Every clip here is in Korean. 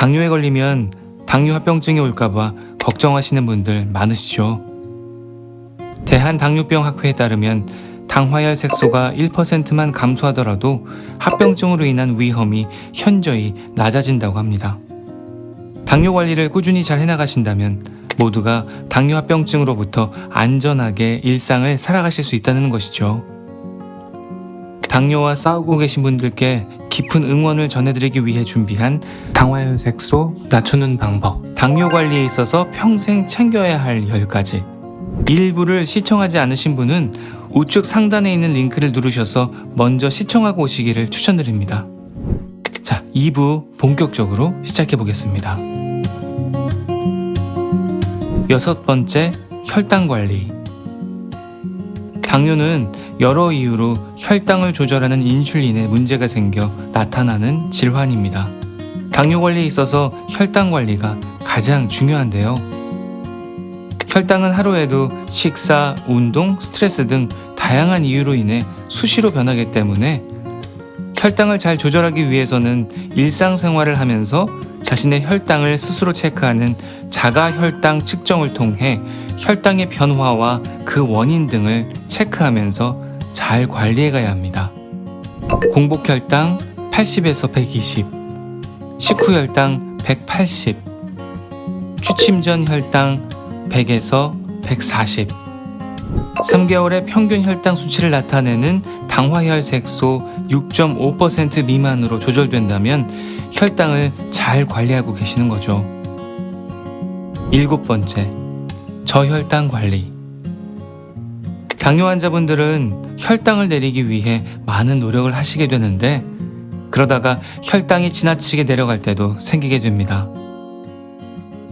당뇨에 걸리면 당뇨 합병증이 올까봐 걱정하시는 분들 많으시죠. 대한당뇨병 학회에 따르면 당화혈 색소가 1%만 감소하더라도 합병증으로 인한 위험이 현저히 낮아진다고 합니다. 당뇨 관리를 꾸준히 잘 해나가신다면 모두가 당뇨 합병증으로부터 안전하게 일상을 살아가실 수 있다는 것이죠. 당뇨와 싸우고 계신 분들께 깊은 응원을 전해드리기 위해 준비한 당화혈 색소 낮추는 방법. 당뇨 관리에 있어서 평생 챙겨야 할 10가지. 일부를 시청하지 않으신 분은 우측 상단에 있는 링크를 누르셔서 먼저 시청하고 오시기를 추천드립니다. 자, 2부 본격적으로 시작해 보겠습니다. 여섯 번째, 혈당 관리. 당뇨는 여러 이유로 혈당을 조절하는 인슐린에 문제가 생겨 나타나는 질환입니다. 당뇨 관리에 있어서 혈당 관리가 가장 중요한데요. 혈당은 하루에도 식사, 운동, 스트레스 등 다양한 이유로 인해 수시로 변하기 때문에 혈당을 잘 조절하기 위해서는 일상생활을 하면서 자신의 혈당을 스스로 체크하는 자가 혈당 측정을 통해 혈당의 변화와 그 원인 등을 체크하면서 잘 관리해 가야 합니다. 공복 혈당 80에서 120, 식후 혈당 180, 취침 전 혈당 100에서 140. 3개월의 평균 혈당 수치를 나타내는 당화혈 색소 6.5% 미만으로 조절된다면 혈당을 잘 관리하고 계시는 거죠. 일곱 번째, 저혈당 관리. 당뇨 환자분들은 혈당을 내리기 위해 많은 노력을 하시게 되는데 그러다가 혈당이 지나치게 내려갈 때도 생기게 됩니다.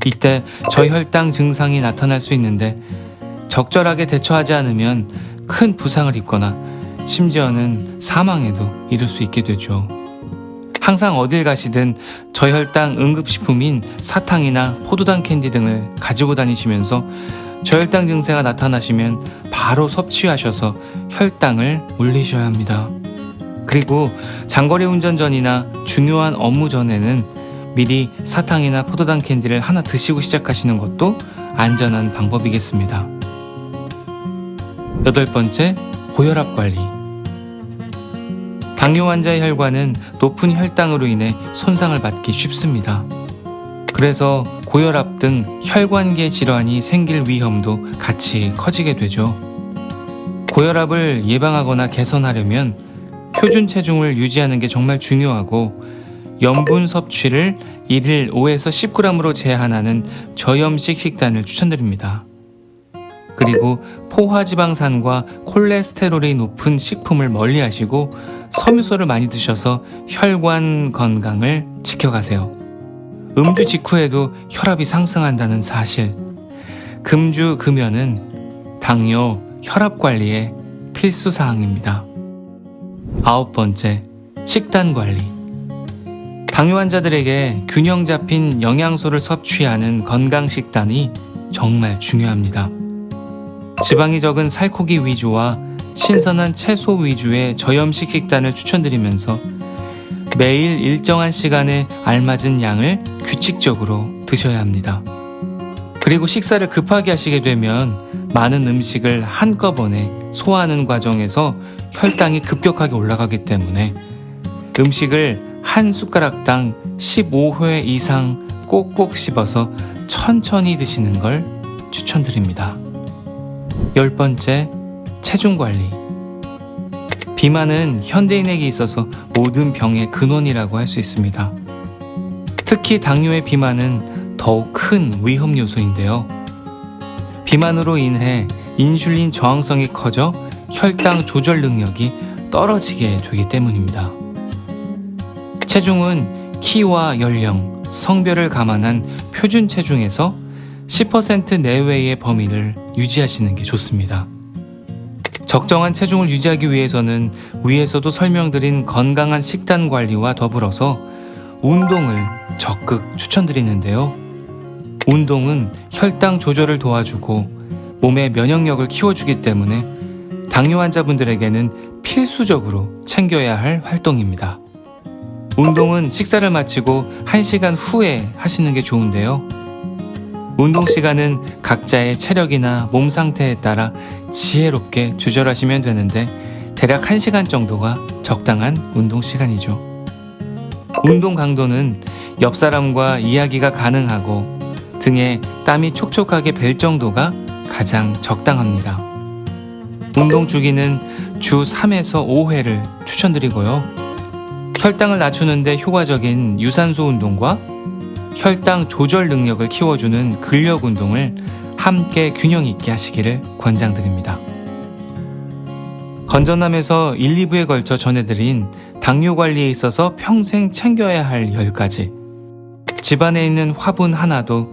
이때 저혈당 증상이 나타날 수 있는데 적절하게 대처하지 않으면 큰 부상을 입거나 심지어는 사망에도 이를 수 있게 되죠. 항상 어딜 가시든 저혈당 응급식품인 사탕이나 포도당 캔디 등을 가지고 다니시면서 저혈당 증세가 나타나시면 바로 섭취하셔서 혈당을 올리셔야 합니다. 그리고 장거리 운전 전이나 중요한 업무 전에는 미리 사탕이나 포도당 캔디를 하나 드시고 시작하시는 것도 안전한 방법이겠습니다. 여덟 번째, 고혈압 관리. 당뇨 환자의 혈관은 높은 혈당으로 인해 손상을 받기 쉽습니다. 그래서 고혈압 등 혈관계 질환이 생길 위험도 같이 커지게 되죠. 고혈압을 예방하거나 개선하려면 표준 체중을 유지하는 게 정말 중요하고 염분 섭취를 1일 5에서 10g으로 제한하는 저염식 식단을 추천드립니다. 그리고 포화지방산과 콜레스테롤이 높은 식품을 멀리 하시고 섬유소를 많이 드셔서 혈관 건강을 지켜가세요. 음주 직후에도 혈압이 상승한다는 사실. 금주 금연은 당뇨, 혈압 관리의 필수 사항입니다. 아홉 번째, 식단 관리. 당뇨 환자들에게 균형 잡힌 영양소를 섭취하는 건강 식단이 정말 중요합니다. 지방이 적은 살코기 위주와 신선한 채소 위주의 저염식 식단을 추천드리면서 매일 일정한 시간에 알맞은 양을 규칙적으로 드셔야 합니다. 그리고 식사를 급하게 하시게 되면 많은 음식을 한꺼번에 소화하는 과정에서 혈당이 급격하게 올라가기 때문에 음식을 한 숟가락당 15회 이상 꼭꼭 씹어서 천천히 드시는 걸 추천드립니다. 열 번째, 체중 관리. 비만은 현대인에게 있어서 모든 병의 근원이라고 할 수 있습니다. 특히 당뇨의 비만은 더욱 큰 위험 요소인데요. 비만으로 인해 인슐린 저항성이 커져 혈당 조절 능력이 떨어지게 되기 때문입니다. 체중은 키와 연령, 성별을 감안한 표준 체중에서 10% 내외의 범위를 유지하시는 게 좋습니다. 적정한 체중을 유지하기 위해서는 위에서도 설명드린 건강한 식단 관리와 더불어서 운동을 적극 추천드리는데요. 운동은 혈당 조절을 도와주고 몸의 면역력을 키워주기 때문에 당뇨 환자분들에게는 필수적으로 챙겨야 할 활동입니다. 운동은 식사를 마치고 1시간 후에 하시는 게 좋은데요. 운동 시간은 각자의 체력이나 몸 상태에 따라 지혜롭게 조절하시면 되는데 대략 1시간 정도가 적당한 운동 시간이죠. 운동 강도는 옆 사람과 이야기가 가능하고 등에 땀이 촉촉하게 벨 정도가 가장 적당합니다. 운동 주기는 주 3에서 5회를 추천드리고요. 혈당을 낮추는데 효과적인 유산소 운동과 혈당 조절 능력을 키워주는 근력 운동을 함께 균형 있게 하시기를 권장드립니다. 건전함에서 1, 2부에 걸쳐 전해드린 당뇨 관리에 있어서 평생 챙겨야 할 10가지. 집안에 있는 화분 하나도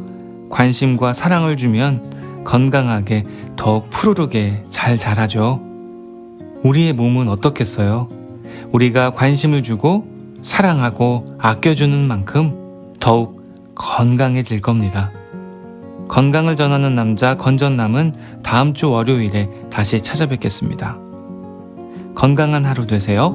관심과 사랑을 주면 건강하게 더욱 푸르르게 잘 자라죠. 우리의 몸은 어떻겠어요? 우리가 관심을 주고 사랑하고 아껴주는 만큼 더욱 건강해질 겁니다. 건강을 전하는 남자 건전남은 다음 주 월요일에 다시 찾아뵙겠습니다. 건강한 하루 되세요.